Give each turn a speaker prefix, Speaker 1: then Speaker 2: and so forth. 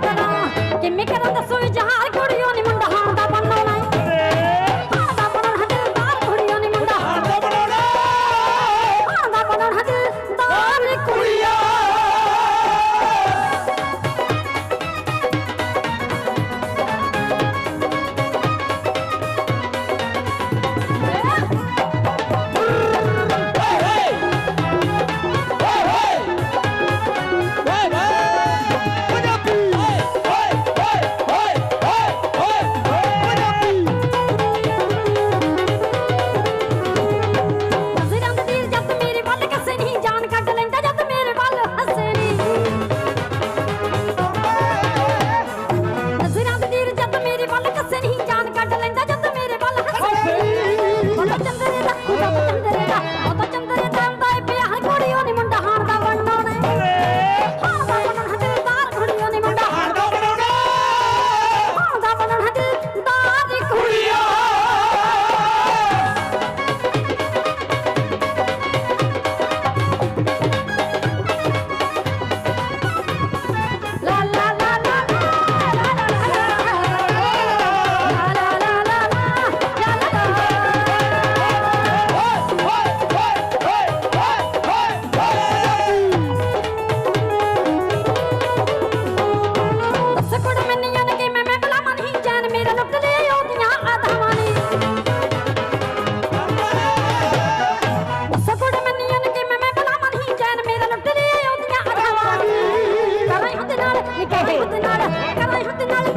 Speaker 1: me கரை சுத்தினால கரை சுத்தினால